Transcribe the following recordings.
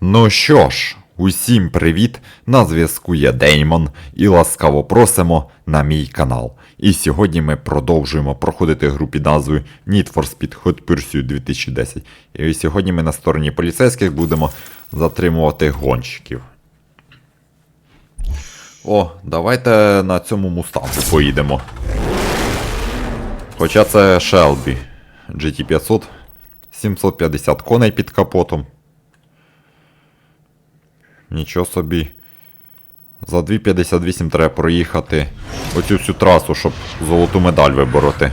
Ну що ж, усім привіт! На зв'язку є Деймон і ласкаво просимо на мій канал. І сьогодні ми продовжуємо проходити гру під назвою Need for Speed Hot Pursuit 2010. І сьогодні ми на стороні поліцейських будемо затримувати гонщиків. О, давайте на цьому мустангу поїдемо. Хоча це Shelby GT500, 750 коней під капотом. Нічого собі. За 2,58 треба проїхати оцю всю трасу, щоб золоту медаль вибороти.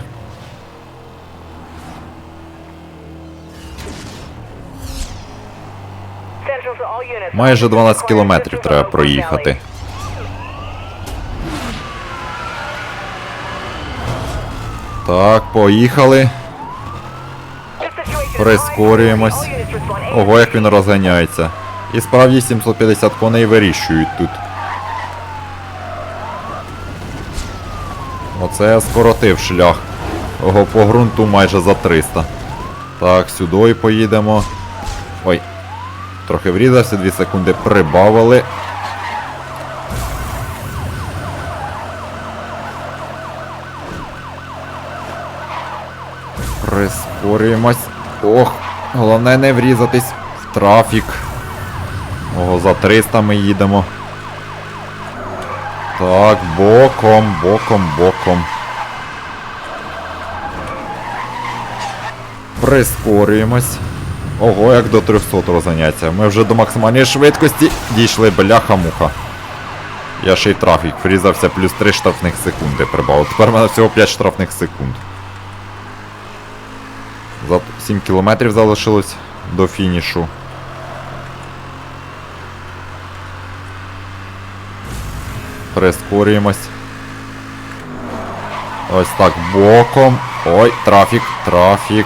Майже 12 кілометрів треба проїхати. Так, поїхали. Прискорюємось. Ого, як він розганяється. І справді 750 коней вирішують тут. Оце я скоротив шлях. Ого, по ґрунту майже за 300. Так, сюди поїдемо. Ой. Трохи врізався, 2 секунди прибавили. Прискорюємось. Ох, головне не врізатись в трафік. Ого, за 300 ми їдемо. Так, боком, боком, боком. Прискорюємось. Ого, як до 300 розганяться. Ми вже до максимальної швидкості дійшли, бляха-муха. Я ще й трафік врізався, плюс 3 штрафних секунди прибав. Тепер в мене всього 5 штрафних секунд. За 7 кілометрів залишилось до фінішу. Прискорюємось. Ось так боком. Ой, трафік, трафік.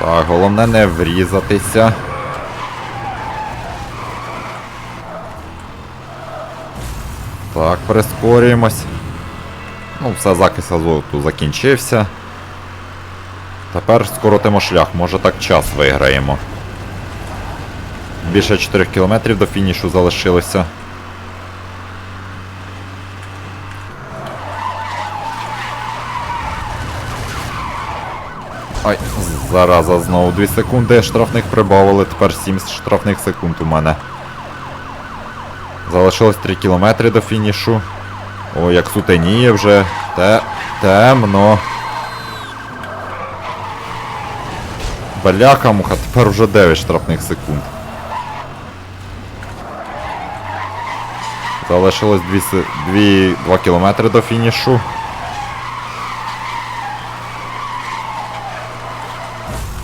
Так, головне не врізатися. Так, прискорюємось. Ну, все, закис азоту закінчився. Тепер скоротимо шлях, може так час виграємо. Більше 4 кілометрів до фінішу залишилося. Ай, зараза, знову 2 секунди штрафних прибавили, тепер 7 штрафних секунд у мене. Залишилось 3 кілометри до фінішу. О, як сутеніє вже. Те... темно. Бляха муха, тепер вже 9 штрафних секунд. Залишилось 2, 2, 2 кілометри до фінішу.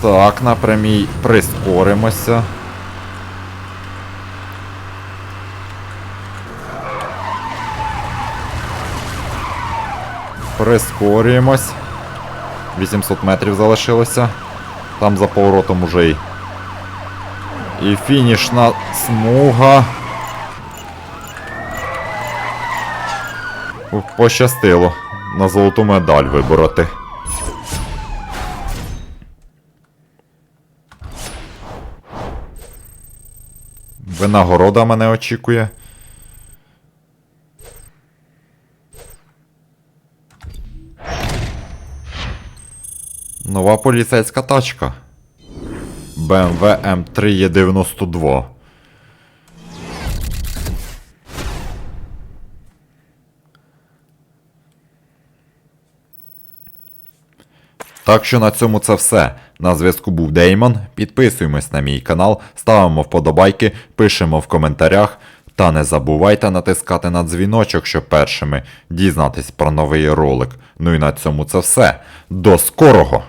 Так, на прямій прискоримося. Прискорюємось. 800 метрів залишилося. Там за поворотом уже й. І фінішна смуга. Пощастило. На золоту медаль вибороти. Винагорода мене очікує. Нова поліцейська тачка. BMW M3 E92. Так що на цьому це все. На зв'язку був Деймон. Підписуємось на мій канал, ставимо вподобайки, пишемо в коментарях. Та не забувайте натискати на дзвіночок, щоб першими дізнатись про новий ролик. Ну і на цьому це все. До скорого!